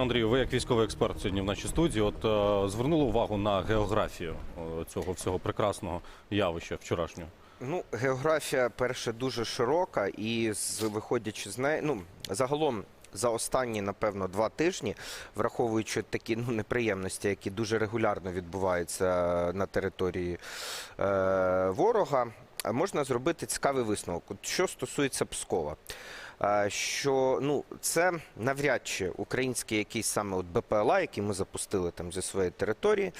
Андрію, ви як військовий експерт сьогодні в нашій студії, от е, звернули увагу на географію е, цього всього прекрасного явища вчорашнього. Ну, географія, перше, дуже широка, і з виходячи з неї, ну загалом. За останні, напевно, два тижні, враховуючи такі ну, неприємності, які дуже регулярно відбуваються на території е, ворога, можна зробити цікавий висновок. Що стосується Пскова, що ну, це навряд чи український якийсь саме от БПЛА, який ми запустили там зі своєї території.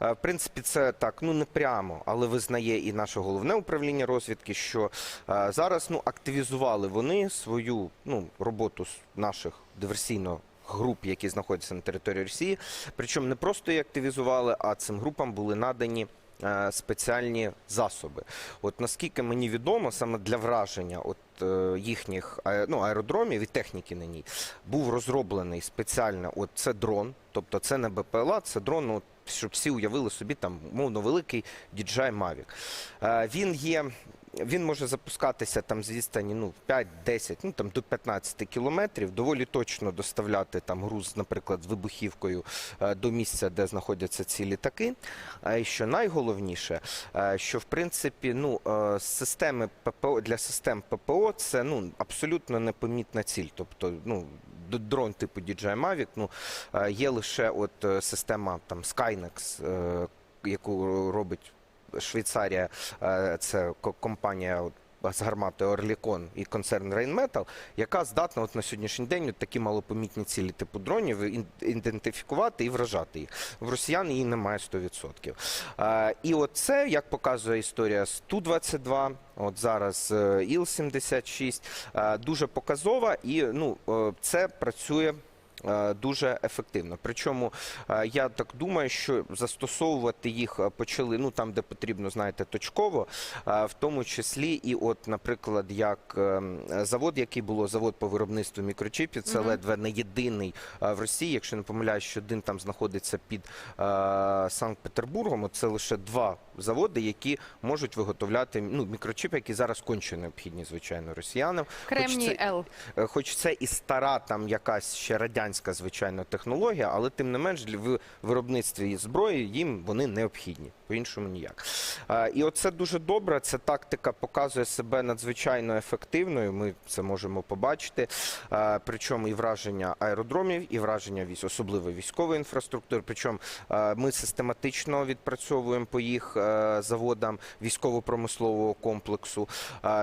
В принципі, це так, ну не прямо, але визнає і наше головне управління розвідки, що зараз ну активізували вони свою ну роботу наших диверсійно. Груп, які знаходяться на території Росії, причому не просто її активізували, а цим групам були надані спеціальні засоби. От наскільки мені відомо, саме для враження от е, їхніх ну, аеродромів і техніки на ній був розроблений спеціально. От це дрон, тобто це не БПЛА, це дрон. От, щоб всі уявили собі там мовно великий DJI Mavic. Е, він є. Він може запускатися там з відстані ну, 5-10, ну там до 15 кілометрів, доволі точно доставляти там груз, наприклад, з вибухівкою е, до місця, де знаходяться ці літаки. І що найголовніше, е, що в принципі ну, е, системи ППО для систем ППО це ну, абсолютно непомітна ціль. Тобто, ну, дрон типу DJI Mavic, ну, є лише от система там Skynex, яку робить Швейцарія, е, це компанія з гарматою Орлікон і концерн Rheinmetall, яка здатна от на сьогоднішній день от такі малопомітні цілі типу дронів ідентифікувати і вражати їх. В росіян її немає 100%. Е, І от це, як показує історія з Ту-22, от зараз е, Іл-76, е, дуже показова і ну, це працює дуже ефективно. Причому е, я так думаю, що застосовувати їх е, почали ну там, де потрібно, знаєте, точково, е, в тому числі і, от, наприклад, як е, завод, який було завод по виробництву мікрочіпів, це Мгм. ледве не єдиний е, в Росії. Якщо не помиляюсь, що один там знаходиться під е, Санкт-Петербургом. Це лише два заводи, які можуть виготовляти ну, мікрочіпи, які зараз конче необхідні, звичайно, росіянам. Кремній Л. Е, Хоч це і стара там якась ще радянська звичайно технологія, але тим не менш ви- виробництві зброї їм вони необхідні. По-іншому ніяк. Е, І оце дуже добре. Ця тактика показує себе надзвичайно ефективною. Ми це можемо побачити. Причому і враження аеродромів, і враження військ, особливо військової інфраструктури. Причому ми систематично відпрацьовуємо по їх заводам військово-промислового комплексу.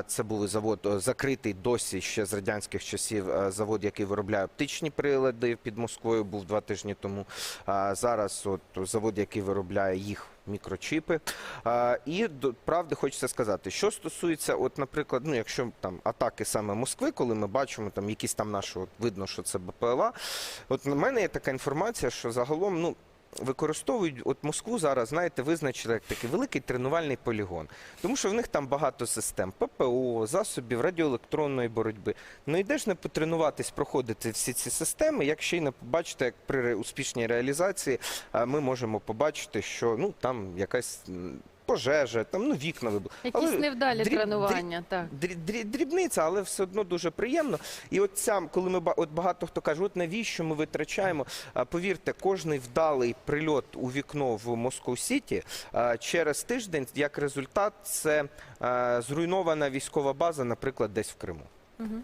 Це був завод закритий досі ще з радянських часів. Завод, який виробляє оптичні прилади під Москвою, був два тижні тому. Зараз от завод, який виробляє їх. Мікрочіпи. І до правди хочеться сказати, що стосується, от, наприклад, ну, якщо там атаки саме Москви, коли ми бачимо там якісь там наші, от, видно, що це БПЛА. От на мене є така інформація, що загалом, ну. Використовують от Москву зараз, знаєте, визначили як такий великий тренувальний полігон, тому що в них там багато систем ППО, засобів радіоелектронної боротьби. Ну йдеш не потренуватись, проходити всі ці системи, як ще й не побачите, як при успішній реалізації ми можемо побачити, що ну там якась пожежа, там ну вікна вибули. Якісь Але невдалі дріб- тренування, так. Дрі- дрі- Дрібниця, але все одно дуже приємно. І от ця, коли ми от багато хто каже, от навіщо ми витрачаємо? Повірте, кожний вдалий прильот у вікно в Москву Сіті через тиждень, як результат, це зруйнована військова база, наприклад, десь в Криму. Мгм.